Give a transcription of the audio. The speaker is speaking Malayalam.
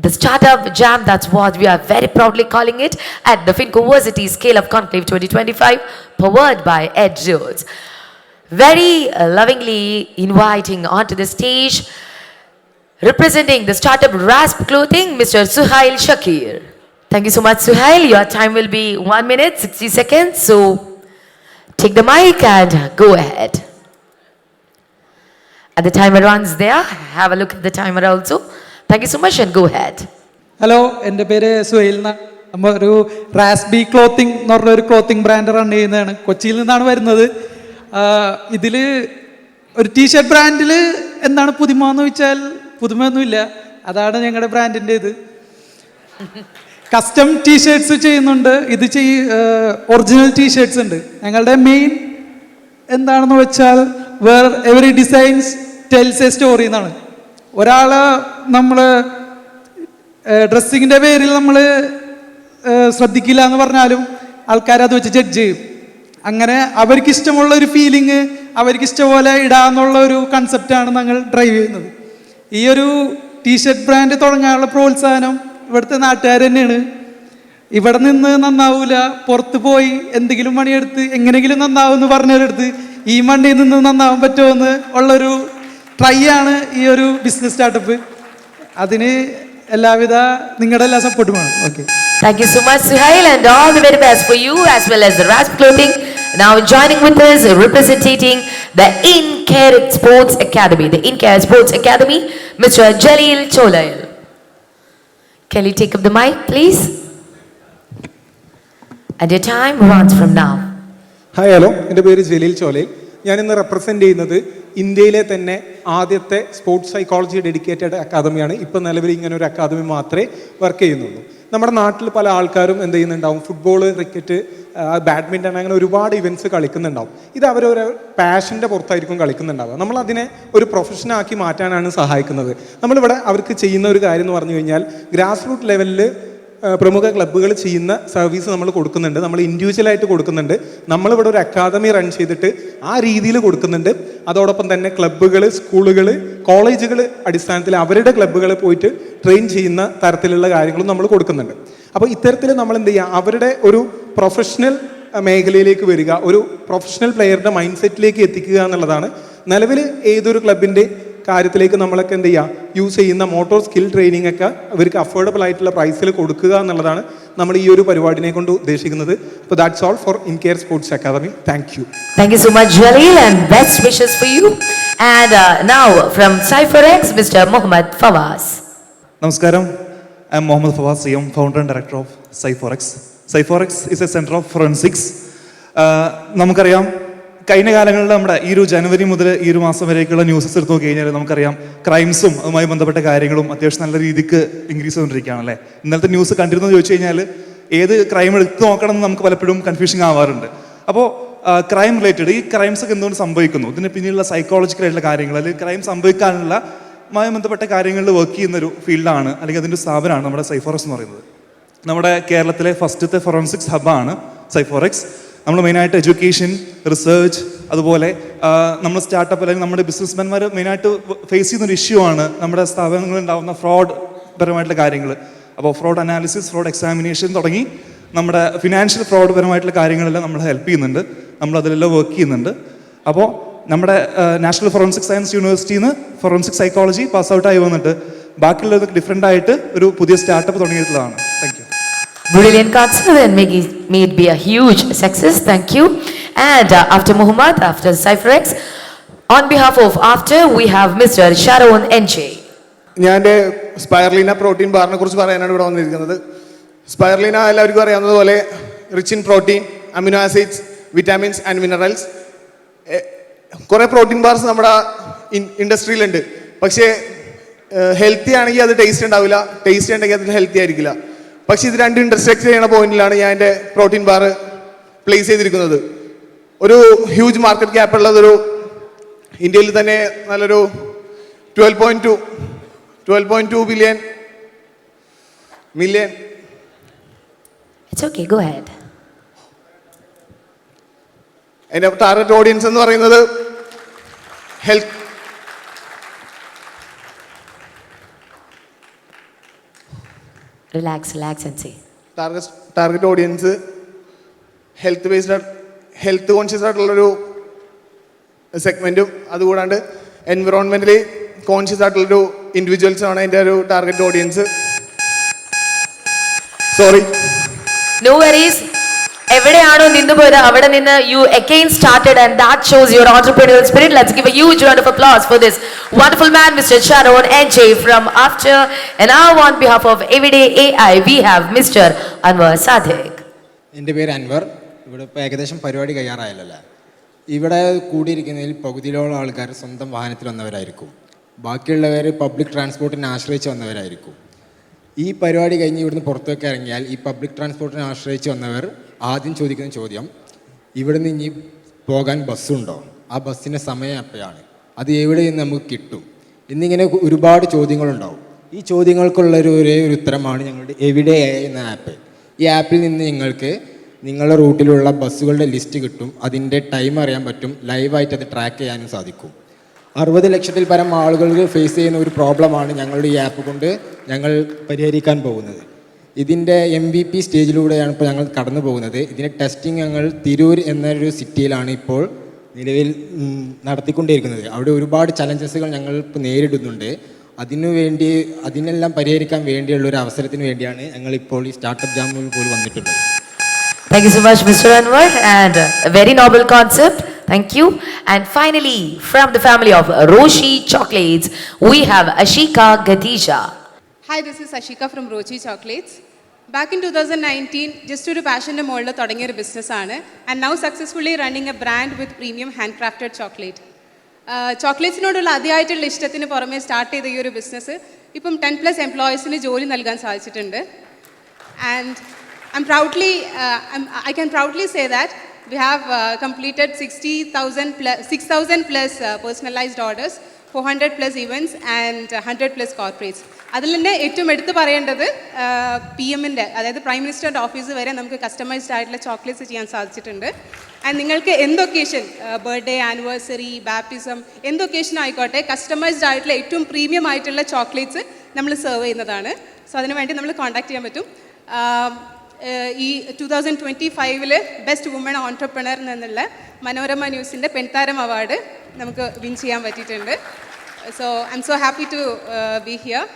the startup jam, that's what we are very proudly calling it at the Fincoversity Scale of Conclave 2025, powered by Ed Jones. Very uh, lovingly inviting onto the stage, representing the startup Rasp Clothing, Mr. Suhail Shakir. Thank you so much, Suhail. Your time will be 1 minute 60 seconds. So take the mic and go ahead. And the timer runs there. Have a look at the timer also. Thank you so much and go ahead. Hello എന്റെ പേര് സുഹൈൽ എന്നാണ്. നമ്മൾ ഒരു റാസ്ബി ക്ലോത്തിങ് എന്ന് പറഞ്ഞ ഒരു ക്ലോത്തിങ് ബ്രാൻഡ് റൺ ചെയ്യുന്നതാണ്. കൊച്ചിയിൽ നിന്നാണ് വരുന്നത്. ഇതിൽ ഒരു ടീഷർട്ട് ബ്രാൻഡിൽ എന്താണ് പുതുമ എന്ന് വെച്ചാൽ പുതുമയൊന്നുമില്ല. അതാണ് ഞങ്ങളുടെ ബ്രാൻഡിന്റെ ഇത്. കസ്റ്റം ടീഷർട്സ് ചെയ്യുന്നുണ്ട്. ഇത് ചെയ് ഒറിജിനൽ ടീഷർട്സ് ഉണ്ട്. ഞങ്ങളുടെ മെയിൻ എന്താണെന്ന് വെച്ചാൽ where every designs tells a story എന്നാണ്. ഒരാളെ നമ്മൾ ഡ്രസ്സിങ്ങിന്റെ പേരിൽ നമ്മൾ ശ്രദ്ധിക്കില്ല എന്ന് പറഞ്ഞാലും ആൾക്കാർ അത് വെച്ച് ജഡ്ജ് ചെയ്യും. അങ്ങനെ അവർക്ക് ഇഷ്ടമുള്ള ഒരു ഫീലിംഗ് അവർക്ക് ഇഷ്ടപോലെ ഇടാന്നുള്ള ഒരു കൺസെപ്റ്റാണ് ഞങ്ങൾ ഡ്രൈവ് ചെയ്യുന്നത്. ഈ ഒരു ടീഷർട്ട് ബ്രാൻഡ് തുടങ്ങാനുള്ള പ്രോത്സാഹനം ഇവിടുത്തെ നാട്ടുകാർ തന്നെയാണ്. ഇവിടെ നിന്ന് നന്നാവൂല പുറത്ത് പോയി എന്തെങ്കിലും പണിയെടുത്ത് എങ്ങനെയെങ്കിലും നന്നാവും എന്ന് പറഞ്ഞവരെടുത്ത് ഈ മണ്ണിൽ നിന്ന് നന്നാവാൻ പറ്റുമോ എന്ന് ഉള്ളൊരു ട്രൈ ആണ് ഈ ഒരു ബിസിനസ് സ്റ്റാർട്ടപ്പ് അതിന് എല്ലാവിധ നിങ്ങളുടെ എല്ലാ സപ്പോർട്ടും വേണം okay Thank you so much, Suhail, and all the very best for you as well as the Rasp Clothing. Now joining with us, representing the InCare Sports Academy, the InCare Sports Academy, Mr. Jalil Cholail. Can you take up the mic, please? And your time runs from now. hi hello എന്റെ പേര് ജലീൽ ചോലയിൽ ഞാൻ ഇന്ന് റെപ്രസെന്റ് ചെയ്യുന്നത് ഇന്ത്യയിലെ തന്നെ ആദ്യത്തെ സ്പോർട്സ് സൈക്കോളജി ഡെഡിക്കേറ്റഡ് അക്കാദമിയാണ് ഇപ്പം നിലവിൽ ഇങ്ങനെ ഒരു അക്കാദമി മാത്രമേ വർക്ക് ചെയ്യുന്നുള്ളൂ. നമ്മുടെ നാട്ടിൽ പല ആൾക്കാരും എന്ത് ചെയ്യുന്നുണ്ടാവും? ഫുട്ബോൾ ക്രിക്കറ്റ് ബാഡ്മിന്റൺ അങ്ങനെ ഒരുപാട് ഇവന്റ്സ് കളിക്കുന്നുണ്ടാവും. ഇത് അവരൊരു പാഷന്റെ പുറത്തായിരിക്കും കളിക്കുന്നുണ്ടാവുക. നമ്മൾ അതിനെ ഒരു പ്രൊഫഷനാക്കി മാറ്റാനാണ് സഹായിക്കുന്നത്. നമ്മളിവിടെ അവർക്ക് ചെയ്യുന്ന ഒരു കാര്യം എന്ന് പറഞ്ഞു കഴിഞ്ഞാൽ ഗ്രാസ് റൂട്ട് ലെവലിൽ പ്രമുഖ ക്ലബ്ബുകൾ ചെയ്യുന്ന സർവീസ് നമ്മൾ കൊടുക്കുന്നുണ്ട്. നമ്മൾ ഇൻഡിവിജ്വലായിട്ട് കൊടുക്കുന്നുണ്ട്. നമ്മളിവിടെ ഒരു അക്കാദമി റൺ ചെയ്തിട്ട് ആ രീതിയിൽ കൊടുക്കുന്നുണ്ട്. അതോടൊപ്പം തന്നെ ക്ലബ്ബുകൾ സ്കൂളുകൾ കോളേജുകൾ അടിസ്ഥാനത്തിൽ അവരുടെ ക്ലബ്ബുകൾ പോയിട്ട് ട്രെയിൻ ചെയ്യുന്ന തരത്തിലുള്ള കാര്യങ്ങളും നമ്മൾ കൊടുക്കുന്നുണ്ട്. അപ്പോൾ ഇത്തരത്തിൽ നമ്മൾ എന്ത് ചെയ്യുക? അവരുടെ ഒരു പ്രൊഫഷണൽ മേഖലയിലേക്ക് വരിക. ഒരു പ്രൊഫഷണൽ പ്ലെയറുടെ മൈൻഡ് സെറ്റിലേക്ക് എത്തിക്കുക എന്നുള്ളതാണ്. നിലവിൽ ഏതൊരു ക്ലബിന്റെ കാര്യത്തിലേക്ക് നമ്മളൊക്കെ എന്ത് ചെയ്യുക യൂസ് ചെയ്യുന്ന മോട്ടോർ സ്കിൽ ട്രെയിനിങ് ഒക്കെ അവർക്ക് അഫോർഡബിൾ ആയിട്ടുള്ള പ്രൈസിൽ കൊടുക്കുക എന്നുള്ളതാണ് നമ്മൾ ഈ ഒരു പരിപാടിനെ കൊണ്ട് ഉദ്ദേശിക്കുന്നത്. അപ്പോൾ that's all for in care sports academy thank you thank you so much Jaleel and best wishes for you and now from Cypher X mister Muhammad Fawas നമസ്കാരം. I'm Muhammad Fawas C M founder and director of Cyphorex Cyphorex is a centre of forensics നമുക്കറിയാം കഴിഞ്ഞ കാലങ്ങളിൽ നമ്മുടെ ഈ ഒരു ജനുവരി മുതൽ ഈ ഒരു മാസം വരേക്കുള്ള ന്യൂസസ് എടുത്ത് നോക്കി കഴിഞ്ഞാൽ നമുക്കറിയാം ക്രൈംസും അതുമായി ബന്ധപ്പെട്ട കാര്യങ്ങളും അത്യാവശ്യം നല്ല രീതിക്ക് ഇൻക്രീസ് ചെയ്തുകൊണ്ടിരിക്കുകയാണ് അല്ലേ? ഇന്നലത്തെ ന്യൂസ് കണ്ടിരുന്നു ചോദിച്ചു കഴിഞ്ഞാൽ ഏത് ക്രൈം എടുത്ത് നോക്കണം എന്ന് നമുക്ക് പലപ്പോഴും കൺഫ്യൂഷൻ ആവാറുണ്ട്. അപ്പോൾ ക്രൈം റിലേറ്റഡ് ഈ ക്രൈംസ് ഒക്കെ എന്തുകൊണ്ട് സംഭവിക്കുന്നു? ഇതിന് പിന്നിലുള്ള സൈക്കോളജിക്കൽ ആയിട്ടുള്ള കാര്യങ്ങൾ അല്ലെങ്കിൽ ക്രൈം സംഭവിക്കാനുള്ള മായി ബന്ധപ്പെട്ട കാര്യങ്ങളിൽ വർക്ക് ചെയ്യുന്ന ഒരു ഫീൽഡാണ് അല്ലെങ്കിൽ അതിന്റെ സ്ഥാപനമാണ് നമ്മുടെ സൈഫോറക്സ് എന്ന് പറയുന്നത്. നമ്മുടെ കേരളത്തിലെ ഫസ്റ്റത്തെ ഫോറൻസിക്സ് ഹബ്ബാണ് സൈഫോറക്സ് നമ്മൾ മെയിനായിട്ട് എഡ്യൂക്കേഷൻ റിസർച്ച് അതുപോലെ നമ്മൾ സ്റ്റാർട്ടപ്പ് അല്ലെങ്കിൽ നമ്മുടെ ബിസിനസ്മാൻമാർ മെയിനായിട്ട് ഫേസ് ചെയ്യുന്ന ഒരു ഇഷ്യൂ ആണ് നമ്മുടെ സ്ഥാപനങ്ങളിൽ ഉണ്ടാകുന്ന ഫ്രോഡ് പരമായിട്ടുള്ള കാര്യങ്ങൾ അപ്പോൾ ഫ്രോഡ് അനാലിസിസ് ഫ്രോഡ് എക്സാമിനേഷൻ തുടങ്ങി നമ്മുടെ ഫിനാൻഷ്യൽ ഫ്രോഡ് പരമായിട്ടുള്ള കാര്യങ്ങളെല്ലാം നമ്മൾ ഹെൽപ്പ് ചെയ്യുന്നുണ്ട്. നമ്മൾ അതിലെല്ലാം വർക്ക് ചെയ്യുന്നുണ്ട്. അപ്പോൾ നമ്മുടെ നാഷണൽ ഫോറൻസിക് സയൻസ് യൂണിവേഴ്സിറ്റിയിൽ നിന്ന് ഫോറൻസിക് സൈക്കോളജി പാസ് ഔട്ടായി വന്നിട്ട്. ബാക്കിയുള്ളതൊക്കെ ഡിഫറെന്റ് ആയിട്ട് ഒരു പുതിയ startup തുടങ്ങിയിട്ടുള്ളതാണ്. Thank Brilliant concert and make it, may it be a huge success. Thank you. And uh, after Muhammad, after CypherX, on behalf of After, we have Mr. Sharon NJ. ഞാൻ സ്പൈർലീന പ്രോട്ടീൻ ബാറിനെ കുറിച്ച് പറയാനാണ് ഇവിടെ വന്നിരിക്കുന്നത് സ്പൈർലിന എല്ലാവർക്കും അറിയാവുന്നതുപോലെ rich in protein amino acids vitamins and minerals കുറേ പ്രോട്ടീൻ ബാർസ് നമ്മുടെ ഇൻഡസ്ട്രിയിലുണ്ട് പക്ഷേ ഹെൽത്തി ആണെങ്കിൽ അത് ടേസ്റ്റ് ഉണ്ടാവില്ല ടേസ്റ്റ് ഉണ്ടെങ്കിൽ അത് ഹെൽത്തി ആയിരിക്കില്ല പക്ഷേ ഇത് രണ്ട് ഇന്റർസെക്ട് ചെയ്യുന്ന പോയിന്റിലാണ് ഞാൻ എന്റെ പ്രോട്ടീൻ ബാർ പ്ലേസ് ചെയ്തിരിക്കുന്നത് ഒരു ഹ്യൂജ് മാർക്കറ്റ് ക്യാപ്പ് ഉള്ളതൊരു ഇന്ത്യയിൽ തന്നെ നല്ലൊരു twelve point two twelve point two billion million It's okay, go ahead. എന്റെ ടാർഗറ്റ് ഓഡിയൻസ് എന്ന് പറയുന്നത് health Relax, relax and say target target audience health based health conscious ആയിട്ടുള്ളൊരു സെഗ്മെന്റും അതുകൂടാണ്ട് എൻവിറോൺമെന്റലി കോൺഷ്യസ് ആയിട്ടുള്ളൊരു ഇൻഡിവിജ്വൽസ് ആണ് എന്റെ ഒരു target audience sorry no worries. എവിടെയാണോ നിന്ന് പോയത് അവിടെ നിന്ന് you again started and that shows your entrepreneurial spirit let's give a huge round for applause for man mister Sharon and sharon from after and ah now behalf of എവിടെ A I we have mister Anwar Sadiq എന്റെ പേര് അൻവർ. ഇവിടെ ഇപ്പോൾ ഏകദേശം പരിപാടി കഴിയാറായല്ലോ ഇവിടെ കൂടിയിരിക്കുന്നതിൽ പകുതിയിലോളം ആൾക്കാർ സ്വന്തം വാഹനത്തിൽ വന്നവരായിരിക്കും. ബാക്കിയുള്ളവർ പബ്ലിക് ട്രാൻസ്പോർട്ടിനെ ആശ്രയിച്ച് വന്നവരായിരിക്കും. ഈ പരിപാടി കഴിഞ്ഞ് ഇവിടുന്ന് പുറത്തേക്ക് ഇറങ്ങിയാൽ ഈ പബ്ലിക് ട്രാൻസ്പോർട്ടിനെ ആശ്രയിച്ച് വന്നവർ ആദ്യം ചോദിക്കുന്ന ചോദ്യം ഇവിടെ ഇവിടുന്ന് ഇനി പോകാൻ ബസ്സുണ്ടോ? ആ ബസ്സിന്റെ സമയം എപ്പോഴാണ്? അത് എവിടെ നിന്ന് നമുക്ക് കിട്ടും. എന്നിങ്ങനെ ഒരുപാട് ചോദ്യങ്ങളുണ്ടാവും. ഈ ചോദ്യങ്ങൾക്കുള്ള ഒരു ഒരേ ഒരു ഉത്തരമാണ് ഞങ്ങളുടെ എവിടെ എന്ന ആപ്പ്. ഈ ആപ്പിൽ നിന്ന് നിങ്ങൾക്ക് നിങ്ങളുടെ റൂട്ടിലുള്ള ബസ്സുകളുടെ ലിസ്റ്റ് കിട്ടും. അതിന്റെ ടൈം അറിയാൻ പറ്റും. ലൈവായിട്ട് അത് ട്രാക്ക് ചെയ്യാനും സാധിക്കും. അറുപത് ലക്ഷത്തിൽ പരം ആളുകൾ ഫേസ് ചെയ്യുന്ന ഒരു പ്രോബ്ലമാണ് ഞങ്ങളുടെ ഈ ആപ്പ് കൊണ്ട് ഞങ്ങൾ പരിഹരിക്കാൻ പോകുന്നത്. ഇതിന്റെ എം വി പി സ്റ്റേജിലൂടെയാണ് ഇപ്പോൾ ഞങ്ങൾ കടന്നു പോകുന്നത് ഇതിന്റെ ടെസ്റ്റിംഗ് ഞങ്ങൾ തിരൂർ എന്നൊരു സിറ്റിയിലാണ് ഇപ്പോൾ നിലവിൽ നടത്തിക്കൊണ്ടിരിക്കുന്നത് അവിടെ ഒരുപാട് ചലഞ്ചസുകൾ ഞങ്ങൾ ഇപ്പോൾ നേരിടുന്നുണ്ട് അതിനു വേണ്ടി അതിനെല്ലാം പരിഹരിക്കാൻ വേണ്ടിയുള്ള ഒരു അവസരത്തിന് വേണ്ടിയാണ് ഞങ്ങൾ ഇപ്പോൾ ഈ സ്റ്റാർട്ടപ്പ് ജാമിൽ പോലും വന്നിട്ടുള്ളത് Thank you so much, Mr. Anwar, and a very noble concept. Thank you. And finally, from the family of Roshi Chocolates, we have Ashika Gadija. Hi this is Ashika from Roshi chocolates back in two thousand nineteen just ഒരു പാഷന്റെ മുകളിൽ തുടങ്ങിയ ഒരു ബിസിനസ്സാണ്. And now successfully running a brand with premium hand crafted chocolate ചോക്ലേറ്റ്സിനോടുള്ള അതിയായിട്ടുള്ള ഇഷ്ടത്തിന് പുറമെ സ്റ്റാർട്ട് ചെയ്ത ഈ ഒരു ബിസിനസ് ഇപ്പം ടെൻ പ്ലസ് എംപ്ലോയീസിന് ജോലി നൽകാൻ സാധിച്ചിട്ടുണ്ട്. And I'm proudly I can proudly say that we have completed sixty thousand plus six thousand plus personalised orders four hundred plus events and hundred plus corporates അതിൽ തന്നെ ഏറ്റവും എടുത്തു പറയേണ്ടത് പി എമ്മിന്റെ അതായത് പ്രൈം മിനിസ്റ്ററുടെ ഓഫീസ് വരെ നമുക്ക് കസ്റ്റമൈസ്ഡ് ആയിട്ടുള്ള ചോക്ലേറ്റ്സ് ചെയ്യാൻ സാധിച്ചിട്ടുണ്ട്. ആൻഡ് നിങ്ങൾക്ക് എന്ത് ഒക്കേഷൻ ബർത്ത്ഡേ ആനിവേഴ്സറി ബാപ്റ്റിസം എന്ത് ഒക്കേഷൻ ആയിക്കോട്ടെ കസ്റ്റമൈസ്ഡ് ആയിട്ടുള്ള ഏറ്റവും പ്രീമിയം ആയിട്ടുള്ള ചോക്ലേറ്റ്സ് നമ്മൾ സെർവ് ചെയ്യുന്നതാണ്. സോ അതിനുവേണ്ടി നമ്മൾ കോൺടാക്ട് ചെയ്യാൻ പറ്റും. ഈ ടു തൗസൻഡ് ട്വന്റി ഫൈവിൽ ബെസ്റ്റ് വുമൺ ഓൺടർപ്രണർ എന്നുള്ള മനോരമ ന്യൂസിന്റെ പെൺതാരം അവാർഡ് നമുക്ക് വിൻ ചെയ്യാൻ പറ്റിയിട്ടുണ്ട്. So I'm so happy to uh, be here.